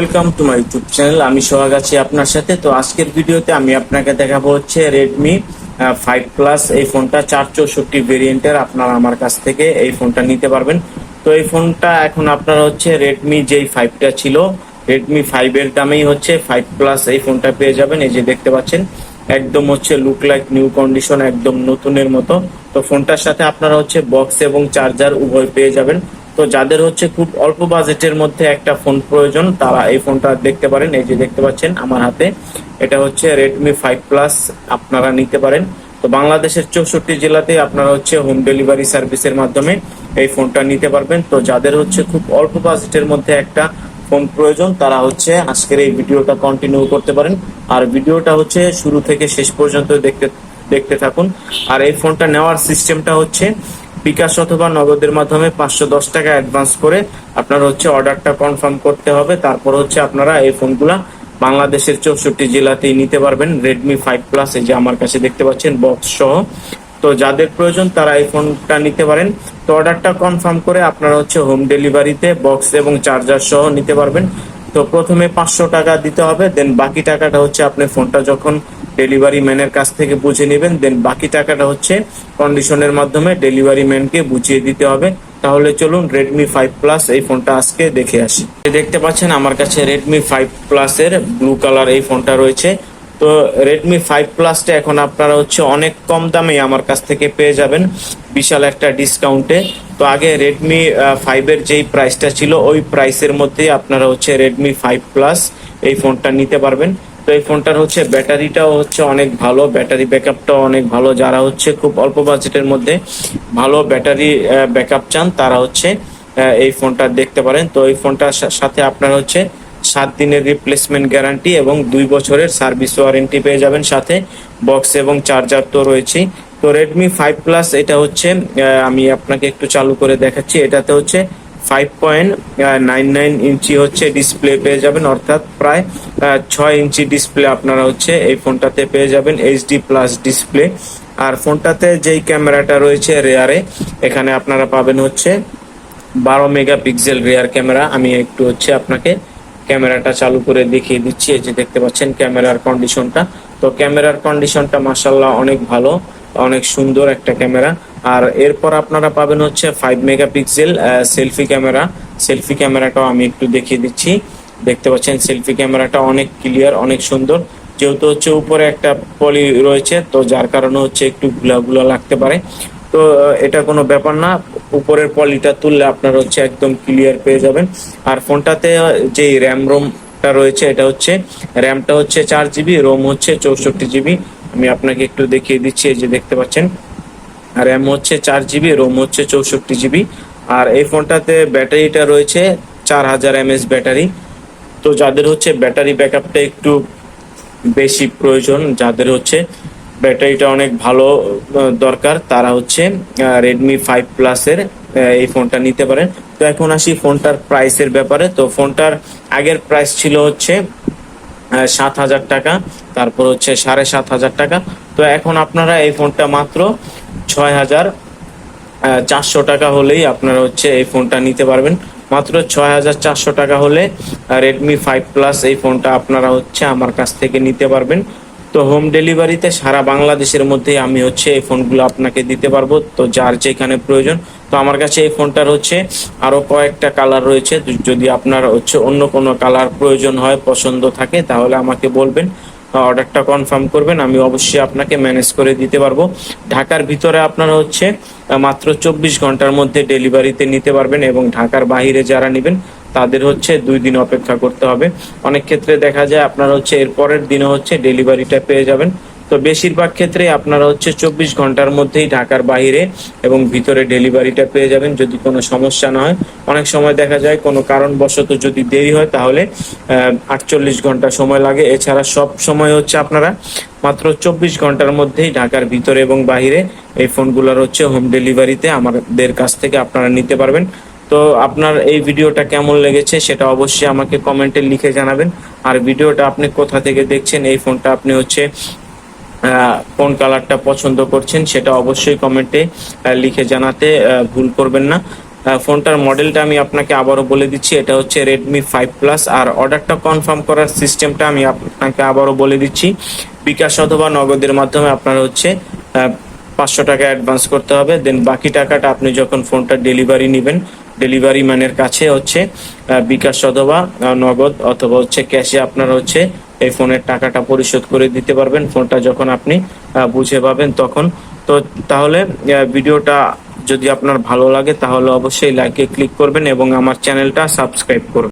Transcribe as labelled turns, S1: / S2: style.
S1: Welcome to my YouTube channel আমি সোহাগ আছি আপনার সাথে। তো আজকের ভিডিওতে আমি আপনাকে দেখাবো হচ্ছে রেডমি ফাইভ প্লাস এই ফোনটা, চার চৌষট্টি ভেরিয়েন্টের আপনারা আমার কাছ থেকে এই ফোনটা নিতে পারবেন। তো এই ফোনটা এখন আপনার হচ্ছে রেডমি যেই ফাইভটা ছিল রেডমি ফাইভ এর দামেই হচ্ছে ফাইভ প্লাস এই ফোনটা পেয়ে যাবেন। এই যে দেখতে পাচ্ছেন, একদম হচ্ছে লুক লাইক নিউ কন্ডিশন একদম নতুনের মতো। তো ফোনটার সাথে আপনারা হচ্ছে বক্স এবং চার্জার উভয় পেয়ে যাবেন। তো যাদের হচ্ছে খুব অল্প বাজেটের মধ্যে একটা ফোন প্রয়োজন, তারা এই ফোনটা দেখতে পারেন। এই যে দেখতে পাচ্ছেন, আমার হাতে এটা হচ্ছে রেডমি ফাইভ প্লাস আপনারা নিতে পারেন। তো বাংলাদেশের চৌষট্টি জেলাতে আপনারা হচ্ছে হোম ডেলিভারি সার্ভিসের মাধ্যমে এই ফোনটা নিতে পারবেন। তো যাদের হচ্ছে খুব অল্প বাজেটের মধ্যে একটা ফোন প্রয়োজন, তারা হচ্ছে আজকের এই ভিডিওটা কন্টিনিউ করতে পারেন। আর ভিডিওটা হচ্ছে শুরু থেকে শেষ পর্যন্ত দেখতে দেখতে থাকুন। আর এই ফোনটা নেওয়ার সিস্টেমটা হচ্ছে বিকাশ অথবা নগদের মাধ্যমে পাঁচশো দশ টাকা অ্যাডভান্স করে আপনার হচ্ছে অর্ডারটা কনফার্ম করতে হবে। তারপর হচ্ছে আপনারা এই ফোনগুলা বাংলাদেশের চৌষট্টি জেলাতেই নিতে পারবেন। রেডমি ফাইভ প্লাস এই যে আমার কাছে দেখতে পাচ্ছেন বক্স সহ। তো যাদের প্রয়োজন তারা এই ফোনটা নিতে পারেন। তো অর্ডারটা কনফার্ম করে আপনারা হচ্ছে হোম ডেলিভারিতে বক্স এবং চার্জার সহ নিতে পারবেন। তো প্রথমে পাঁচশো টাকা দিতে হবে দেন বাকি টাকাটা হচ্ছে আপনি ফোনটা যখন ডেলিভারি ম্যানের কাছ থেকে বুঝে নেবেন, দেন বাকি টাকাটা হচ্ছে কন্ডিশনের মাধ্যমে ডেলিভারি ম্যানকে বুঝিয়ে দিতে হবে। তাহলে চলুন রেডমি ফাইভ প্লাস এই ফোনটা আজকে দেখে আসি। দেখতে পাচ্ছেন আমার কাছে রেডমি ফাইভ প্লাস এর ব্লু কালার এই ফোনটা রয়েছে। তো রেডমি ফাইভ প্লাসটা এখন আপনারা হচ্ছে অনেক কম দামে আমার কাছ থেকে পেয়ে যাবেন। বিশাল একটা ডিসকাউন্টে তো আগে রেডমি ফাইভের যেই প্রাইসটা ছিল, ওই প্রাইসের মধ্যেই আপনারা হচ্ছে রেডমি ফাইভ প্লাস এই ফোনটা নিতে পারবেন। এই ফোনটার হচ্ছে ব্যাটারিটাও হচ্ছে অনেক ভালো, ব্যাটারি ব্যাকআপটাও অনেক ভালো। যারা হচ্ছে খুব অল্প বাজেটের মধ্যে ভালো ব্যাটারি ব্যাকআপ চান, তারা হচ্ছে এই ফোনটা দেখতে পারেন। তো এই ফোনটার সাথে আপনার হচ্ছে সাত দিনের রিপ্লেসমেন্ট গ্যারান্টি এবং দুই বছরের সার্ভিস ওয়ারেন্টি পেয়ে যাবেন সাথে। বক্স এবং চার্জার তো রয়েছেই। তো রেডমি ফাইভ প্লাস এটা হচ্ছে আমি আপনাকে একটু চালু করে দেখাচ্ছি। এটাতে হচ্ছে five point nine nine inch হচ্ছে ডিসপ্লে পেয়ে যাবেন, অর্থাৎ প্রায় ছয় ইঞ্চি ডিসপ্লে আপনারা হচ্ছে এই ফোনটাতে পেয়ে যাবেন এইচডি প্লাস ডিসপ্লে আর ফোনটাতে যেই ক্যামেরাটা রয়েছে রেয়ারে এখানে আপনারা পাবেন হচ্ছে বারো মেগাপিক্সেল রেয়ার ক্যামেরা। আমি একটু হচ্ছে আপনাকে ক্যামেরাটা চালু করে দেখিয়ে দিচ্ছি, এই যে দেখতে পাচ্ছেন ক্যামেরার কন্ডিশনটা তো ক্যামেরার কন্ডিশনটা মাসাল্লাহ অনেক ভালো, অনেক সুন্দর একটা ক্যামেরা। আর এরপর আপনারা পাবেন হচ্ছে five megapixel selfie camera selfie ক্যামেরাটাও আমি একটু দেখিয়ে দিচ্ছি। দেখতে পাচ্ছেন সেলফি ক্যামেরাটা অনেক ক্লিয়ার অনেক সুন্দর। যেহেতু হচ্ছে উপরে একটা পলি রয়েছে, তো যার কারণে হচ্ছে একটু গুলা লাগতে পারে। তো এটা কোনো ব্যাপার না। উপরের পলিটা তুললে আপনার হচ্ছে একদম ক্লিয়ার পেয়ে যাবেন। আর ফোনটাতে যে র্যাম রোমটা রয়েছে, এটা হচ্ছে র্যামটা হচ্ছে চার জিবি রোম হচ্ছে চৌষট্টি জিবি আমি আপনাকে একটু দেখিয়ে দিচ্ছি, এই যে দেখতে পাচ্ছেন। র্যাম হচ্ছে চার জিবি রোম হচ্ছে চৌষট্টি জিবি আর এই ফোনটাতে ব্যাটারিটা রয়েছে চার হাজার এমএস ব্যাটারি। তো যাদের হচ্ছে ব্যাটারি ব্যাকআপটা একটু বেশি প্রয়োজন, যাদের হচ্ছে ব্যাটারিটা অনেক ভালো দরকার, তারা হচ্ছে রেডমি ফাইভ প্লাসের এই ফোনটা নিতে পারেন। তো এখন আসি ফোনটার প্রাইসের ব্যাপারে। তো ফোনটার আগের প্রাইস ছিল হচ্ছে সাত হাজার টাকা, তারপর হচ্ছে সাড়ে সাত হাজার টাকা। তো এখন আপনারা এই ফোনটা মাত্র ছয় হাজার চারশো টাকা হলেই আপনারা হচ্ছে এই ফোনটা নিতে পারবেন। মাত্র ছয় হাজার চারশো টাকা হলে রেডমি ফাইভ প্লাস এই ফোনটা আপনারা হচ্ছে আমার কাছ থেকে নিতে পারবেন। তো হোম ডেলিভারিতে সারা বাংলাদেশের মধ্যে আমি হচ্ছে এই ফোনগুলো আপনাকে দিতে পারব। তো যার যেখানে প্রয়োজন। তো আমার কাছে এই ফোনটার হচ্ছে আরও কয়েকটা কালার রয়েছে। যদি আপনার হচ্ছে অন্য কোনো কালার প্রয়োজন হয়, পছন্দ থাকে, তাহলে আমাকে বলবেন। অর্ডারটা কনফার্ম করবেন, আমি অবশ্যই আপনাকে ম্যানেজ করে দিতে পারব। ঢাকার ভিতরে আপনারা হচ্ছে মাত্র চব্বিশ ঘণ্টার মধ্যে ডেলিভারিতে নিতে পারবেন এবং ঢাকার বাহিরে যারা নেবেন, তাদের হচ্ছে দুই দিন অপেক্ষা করতে হবে। অনেক ক্ষেত্রে দেখা যায় আপনারা হচ্ছে এর পরের দিনে হচ্ছে ডেলিভারিটা পেয়ে যাবেন। তো বেশিরভাগ ক্ষেত্রে আপনারা হচ্ছে চব্বিশ ঘণ্টার মধ্যেই ঢাকার বাইরে এবং ভিতরে ডেলিভারিটা পেয়ে যাবেন যদি কোনো সমস্যা না হয়। অনেক সময় দেখা যায় কোনো কারণবশত যদি দেরি হয় তাহলে আটচল্লিশ ঘণ্টা সময় লাগে। এছাড়া সব সময় হচ্ছে আপনারা মাত্র চব্বিশ ঘণ্টার মধ্যেই ঢাকার ভিতরে এবং বাইরে এই ফোনগুলোর হচ্ছে হোম ডেলিভারিতে আমাদের কাছ থেকে আপনারা নিতে পারবেন। তো আপনার এই ভিডিওটা কেমন লেগেছে সেটা অবশ্যই আমাকে কমেন্টে লিখে জানাবেন। আর ভিডিওটা আপনি কোথা থেকে দেখছেন, এই ফোনটা আপনি হচ্ছে কোন কালারটা পছন্দ করছেন সেটা অবশ্যই কমেন্টে লিখে জানাতে ভুল করবেন না। ফোনটার মডেলটা আমি আপনাকে আবারও বলে দিচ্ছি, এটা হচ্ছে রেডমি ফাইভ প্লাস আর অর্ডারটা কনফার্ম করার সিস্টেমটা আমি আপনাকে আবারও বলে দিচ্ছি। বিকাশ অথবা নগদের মাধ্যমে আপনারা হচ্ছে পাঁচশো টাকা অ্যাডভান্স করতে হবে দেন বাকি টাকাটা আপনি যখন ফোনটা ডেলিভারি নেবেন ডেলিভারি ম্যানের কাছে হচ্ছে বিকাশ অথবা নগদ অথবা হচ্ছে ক্যাশে আপনারা হচ্ছে এই ফোনের টাকাটা পরিশোধ করে দিতে পারবেন। ফোনটা যখন আপনি বুঝে পাবেন তখন। তো তাহলে ভিডিওটা যদি আপনার ভালো লাগে, তাহলে অবশ্যই লাইকে ক্লিক করবেন এবং আমার চ্যানেলটা সাবস্ক্রাইব করবেন।